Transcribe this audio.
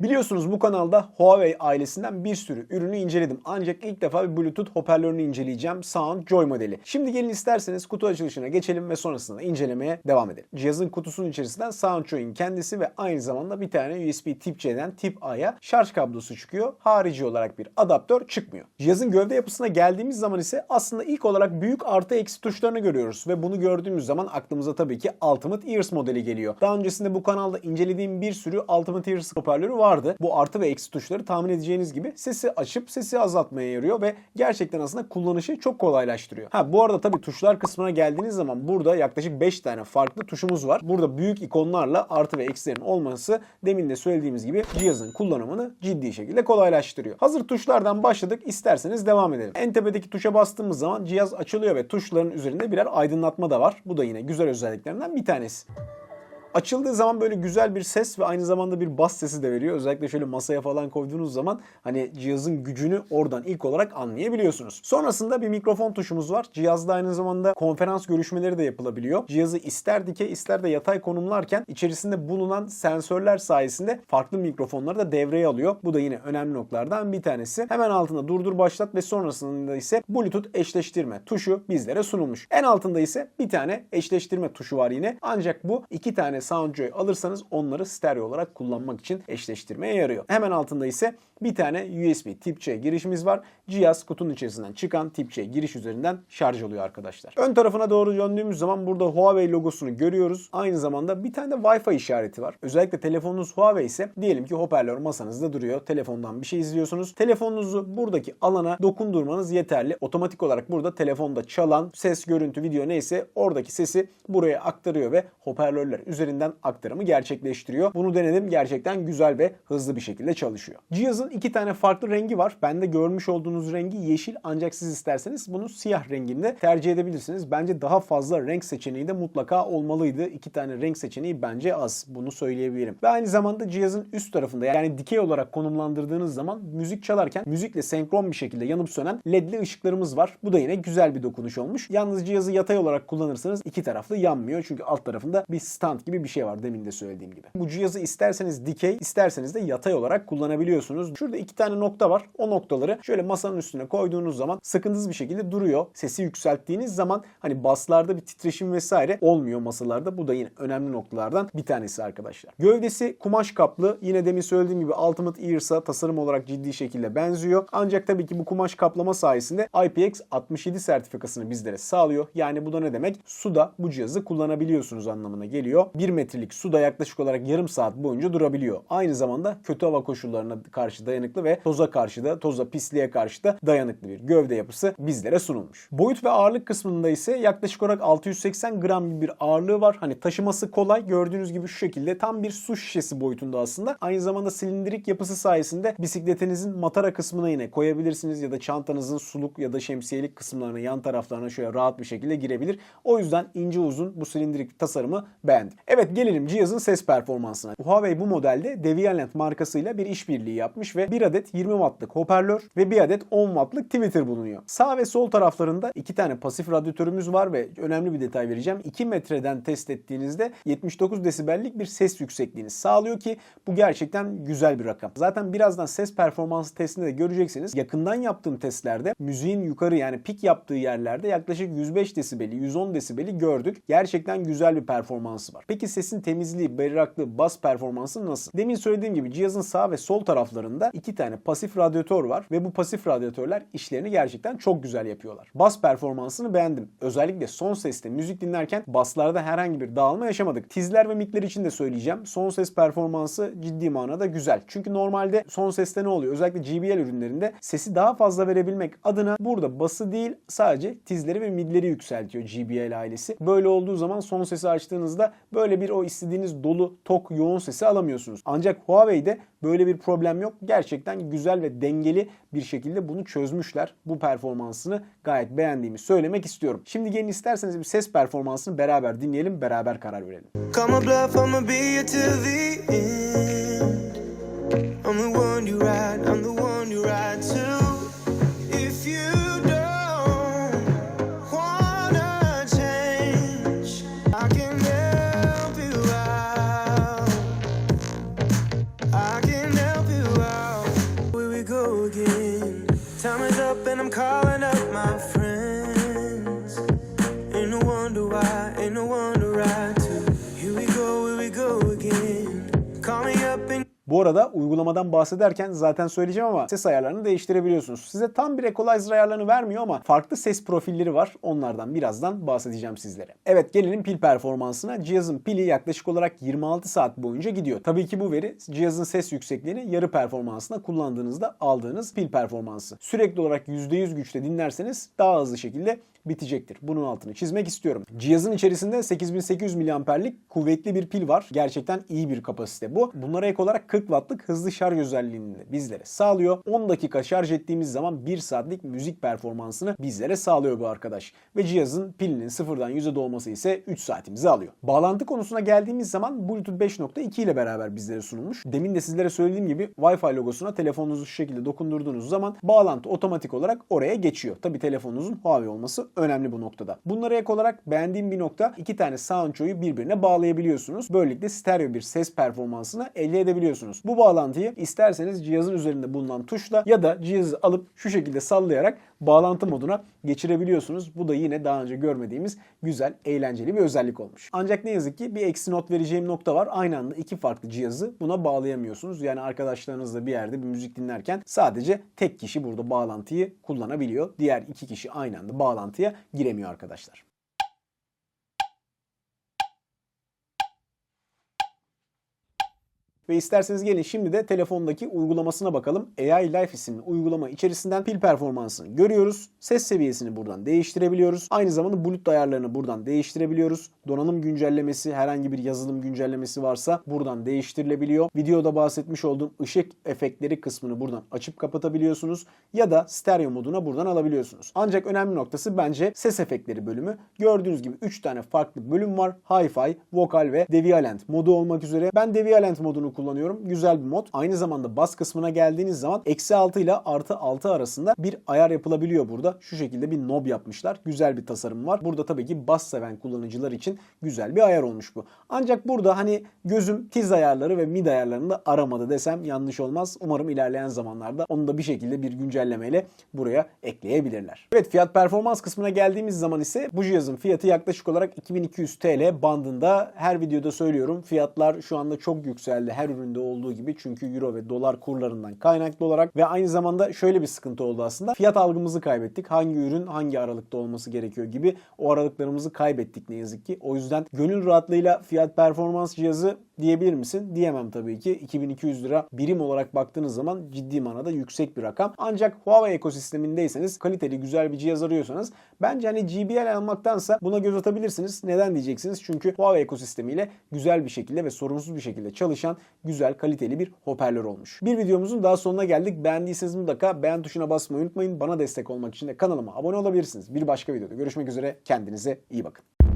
Biliyorsunuz bu kanalda Huawei ailesinden bir sürü ürünü inceledim. Ancak ilk defa bir Bluetooth hoparlörünü inceleyeceğim Soundjoy modeli. Şimdi gelin isterseniz kutu açılışına geçelim ve sonrasında incelemeye devam edelim. Cihazın kutusunun içerisinden Soundjoy'un kendisi ve aynı zamanda bir tane USB Tip C'den Tip A'ya şarj kablosu çıkıyor. Harici olarak bir adaptör çıkmıyor. Cihazın gövde yapısına geldiğimiz zaman ise aslında ilk olarak büyük artı eksi tuşlarını görüyoruz ve bunu gördüğümüz zaman aklımıza tabii ki Ultimate Ears modeli geliyor. Daha öncesinde bu kanalda incelediğim bir sürü Ultimate Ears hoparlörü vardı. Bu artı ve eksi tuşları tahmin edeceğiniz gibi sesi açıp sesi azaltmaya yarıyor ve gerçekten aslında kullanışı çok kolaylaştırıyor. Ha bu arada tabii tuşlar kısmına geldiğiniz zaman burada yaklaşık 5 tane farklı tuşumuz var. Burada büyük ikonlarla artı ve eksilerin olması demin de söylediğimiz gibi cihazın kullanımını ciddi şekilde kolaylaştırıyor. Hazır tuşlardan başladık isterseniz devam edelim. En tepedeki tuşa bastığımız zaman cihaz açılıyor ve tuşların üzerinde birer aydınlatma da var. Bu da yine güzel özelliklerinden bir tanesi. Açıldığı zaman böyle güzel bir ses ve aynı zamanda bir bas sesi de veriyor. Özellikle şöyle masaya falan koyduğunuz zaman hani cihazın gücünü oradan ilk olarak anlayabiliyorsunuz. Sonrasında bir mikrofon tuşumuz var. Cihazda aynı zamanda konferans görüşmeleri de yapılabiliyor. Cihazı ister dikey ister de yatay konumlarken içerisinde bulunan sensörler sayesinde farklı mikrofonları da devreye alıyor. Bu da yine önemli noktalardan bir tanesi. Hemen altında durdur başlat ve sonrasında ise Bluetooth eşleştirme tuşu bizlere sunulmuş. En altında ise bir tane eşleştirme tuşu var yine. Ancak bu iki tane Soundjoy alırsanız onları stereo olarak kullanmak için eşleştirmeye yarıyor. Hemen altında ise bir tane USB Tip-C girişimiz var. Cihaz kutunun içerisinden çıkan Tip-C giriş üzerinden şarj oluyor arkadaşlar. Ön tarafına doğru döndüğümüz zaman burada Huawei logosunu görüyoruz. Aynı zamanda bir tane de Wi-Fi işareti var. Özellikle telefonunuz Huawei ise diyelim ki hoparlör masanızda duruyor. Telefondan bir şey izliyorsunuz. Telefonunuzu buradaki alana dokundurmanız yeterli. Otomatik olarak burada telefonda çalan ses, görüntü, video neyse oradaki sesi buraya aktarıyor ve hoparlörler üzerinden aktarımı gerçekleştiriyor. Bunu denedim. Gerçekten güzel ve hızlı bir şekilde çalışıyor. Cihazın iki tane farklı rengi var. Bende görmüş olduğunuz rengi yeşil ancak siz isterseniz bunu siyah renginde tercih edebilirsiniz. Bence daha fazla renk seçeneği de mutlaka olmalıydı. İki tane renk seçeneği bence az. Bunu söyleyebilirim. Ve aynı zamanda cihazın üst tarafında yani dikey olarak konumlandırdığınız zaman müzik çalarken müzikle senkron bir şekilde yanıp sönen ledli ışıklarımız var. Bu da yine güzel bir dokunuş olmuş. Yalnız cihazı yatay olarak kullanırsanız iki taraflı yanmıyor. Çünkü alt tarafında bir stand gibi bir şey var demin de söylediğim gibi. Bu cihazı isterseniz dikey isterseniz de yatay olarak kullanabiliyorsunuz. Şurada iki tane nokta var. O noktaları şöyle masanın üstüne koyduğunuz zaman sıkıntısız bir şekilde duruyor. Sesi yükselttiğiniz zaman hani baslarda bir titreşim vesaire olmuyor masalarda. Bu da yine önemli noktalardan bir tanesi arkadaşlar. Gövdesi kumaş kaplı. Yine demin söylediğim gibi Ultimate Ears'a tasarım olarak ciddi şekilde benziyor. Ancak tabii ki bu kumaş kaplama sayesinde IPX67 sertifikasını bizlere sağlıyor. Yani bu da ne demek? Suda bu cihazı kullanabiliyorsunuz anlamına geliyor. 1 metrelik suda yaklaşık olarak yarım saat boyunca durabiliyor. Aynı zamanda kötü hava koşullarına karşı dayanıklı ve toza karşı da toza pisliğe karşı da dayanıklı bir gövde yapısı bizlere sunulmuş. Boyut ve ağırlık kısmında ise yaklaşık olarak 680 gram gibi bir ağırlığı var. Hani taşıması kolay. Gördüğünüz gibi şu şekilde tam bir su şişesi boyutunda aslında. Aynı zamanda silindirik yapısı sayesinde bisikletinizin matara kısmına yine koyabilirsiniz ya da çantanızın suluk ya da şemsiyelik kısımlarına yan taraflarına şöyle rahat bir şekilde girebilir. O yüzden ince uzun bu silindirik tasarımı beğendim. Evet gelelim cihazın ses performansına. Huawei bu modelde Devialet markasıyla bir işbirliği yapmış ve bir adet 20 wattlık hoparlör ve bir adet 10 wattlık tweeter bulunuyor. Sağ ve sol taraflarında iki tane pasif radyatörümüz var ve önemli bir detay vereceğim. 2 metreden test ettiğinizde 79 desibellik bir ses yüksekliğini sağlıyor ki bu gerçekten güzel bir rakam. Zaten birazdan ses performansı testinde de göreceksiniz. Yakından yaptığım testlerde müziğin yukarı yani pik yaptığı yerlerde yaklaşık 105 desibeli, 110 desibeli gördük. Gerçekten güzel bir performansı var. Peki sesin temizliği, berraklığı, bas performansı nasıl? Demin söylediğim gibi cihazın sağ ve sol taraflarında iki tane pasif radyatör var ve bu pasif radyatörler işlerini gerçekten çok güzel yapıyorlar. Bas performansını beğendim. Özellikle son seste müzik dinlerken baslarda herhangi bir dağılma yaşamadık. Tizler ve mikler için de söyleyeceğim. Son ses performansı ciddi manada güzel. Çünkü normalde son seste ne oluyor? Özellikle JBL ürünlerinde sesi daha fazla verebilmek adına burada bası değil sadece tizleri ve midleri yükseltiyor JBL ailesi. Böyle olduğu zaman son sesi açtığınızda böyle bir o istediğiniz dolu, tok, yoğun sesi alamıyorsunuz. Ancak Huawei'de böyle bir problem yok. Gerçekten güzel ve dengeli bir şekilde bunu çözmüşler. Bu performansını gayet beğendiğimi söylemek istiyorum. Şimdi gelin isterseniz bir ses performansını beraber dinleyelim, beraber karar verelim. Call my bluff, I'ma be till the end. I'm the one you ride, Bu arada uygulamadan bahsederken zaten söyleyeceğim ama ses ayarlarını değiştirebiliyorsunuz. Size tam bir equalizer ayarlarını vermiyor ama farklı ses profilleri var. Onlardan birazdan bahsedeceğim sizlere. Evet gelelim pil performansına. Cihazın pili yaklaşık olarak 26 saat boyunca gidiyor. Tabii ki bu veri cihazın ses yüksekliğini yarı performansına kullandığınızda aldığınız pil performansı. Sürekli olarak %100 güçte dinlerseniz daha hızlı şekilde bitecektir. Bunun altını çizmek istiyorum. Cihazın içerisinde 8800 miliamperlik kuvvetli bir pil var. Gerçekten iyi bir kapasite bu. Bunlara ek olarak 40 wattlık hızlı şarj özelliğini bizlere sağlıyor. 10 dakika şarj ettiğimiz zaman 1 saatlik müzik performansını bizlere sağlıyor bu arkadaş. Ve cihazın pilinin sıfırdan 100'e dolması ise 3 saatimizi alıyor. Bağlantı konusuna geldiğimiz zaman Bluetooth 5.2 ile beraber bizlere sunulmuş. Demin de sizlere söylediğim gibi Wi-Fi logosuna telefonunuzu şu şekilde dokundurduğunuz zaman bağlantı otomatik olarak oraya geçiyor. Tabi telefonunuzun Huawei olması önemli bu noktada. Bunlara ek olarak beğendiğim bir nokta iki tane Soundcho'yu birbirine bağlayabiliyorsunuz. Böylelikle stereo bir ses performansını elde edebiliyorsunuz. Bu bağlantıyı isterseniz cihazın üzerinde bulunan tuşla ya da cihazı alıp şu şekilde sallayarak bağlantı moduna geçirebiliyorsunuz. Bu da yine daha önce görmediğimiz güzel, eğlenceli bir özellik olmuş. Ancak ne yazık ki bir eksi not vereceğim nokta var. Aynı anda iki farklı cihazı buna bağlayamıyorsunuz. Yani arkadaşlarınızla bir yerde bir müzik dinlerken sadece tek kişi burada bağlantıyı kullanabiliyor. Diğer iki kişi aynı anda bağlantıya giremiyor arkadaşlar. Ve isterseniz gelin şimdi de telefondaki uygulamasına bakalım. AI Life isimli uygulama içerisinden pil performansını görüyoruz. Ses seviyesini buradan değiştirebiliyoruz. Aynı zamanda Bluetooth ayarlarını buradan değiştirebiliyoruz. Donanım güncellemesi, herhangi bir yazılım güncellemesi varsa buradan değiştirilebiliyor. Videoda bahsetmiş olduğum ışık efektleri kısmını buradan açıp kapatabiliyorsunuz. Ya da stereo moduna buradan alabiliyorsunuz. Ancak önemli noktası bence ses efektleri bölümü. Gördüğünüz gibi 3 tane farklı bölüm var. Hi-Fi, vokal ve Devialand modu olmak üzere. Ben Devialand modunu kullanıyorum. Güzel bir mod. Aynı zamanda bas kısmına geldiğiniz zaman eksi 6 ile artı 6 arasında bir ayar yapılabiliyor burada. Şu şekilde bir knob yapmışlar. Güzel bir tasarım var. Burada tabii ki bas seven kullanıcılar için güzel bir ayar olmuş bu. Ancak burada hani gözüm tiz ayarları ve mid ayarlarını da aramadı desem yanlış olmaz. Umarım ilerleyen zamanlarda onu da bir şekilde bir güncellemeyle buraya ekleyebilirler. Evet fiyat performans kısmına geldiğimiz zaman ise bu cihazın fiyatı yaklaşık olarak 2200 TL bandında. Her videoda söylüyorum fiyatlar şu anda çok yükseldi. Her üründe olduğu gibi çünkü euro ve dolar kurlarından kaynaklı olarak ve aynı zamanda şöyle bir sıkıntı oldu aslında. Fiyat algımızı kaybettik. Hangi ürün hangi aralıkta olması gerekiyor gibi o aralıklarımızı kaybettik ne yazık ki. O yüzden gönül rahatlığıyla fiyat performans cihazı diyebilir misin? Diyemem tabii ki. 2200 lira birim olarak baktığınız zaman ciddi manada yüksek bir rakam. Ancak Huawei ekosistemindeyseniz kaliteli güzel bir cihaz arıyorsanız bence hani GBL almaktansa buna göz atabilirsiniz. Neden diyeceksiniz? Çünkü Huawei ekosistemiyle güzel bir şekilde ve sorunsuz bir şekilde çalışan güzel kaliteli bir hoparlör olmuş. Bir videomuzun daha sonuna geldik. Beğendiyseniz mutlaka beğen tuşuna basmayı unutmayın. Bana destek olmak için de kanalıma abone olabilirsiniz. Bir başka videoda görüşmek üzere. Kendinize iyi bakın.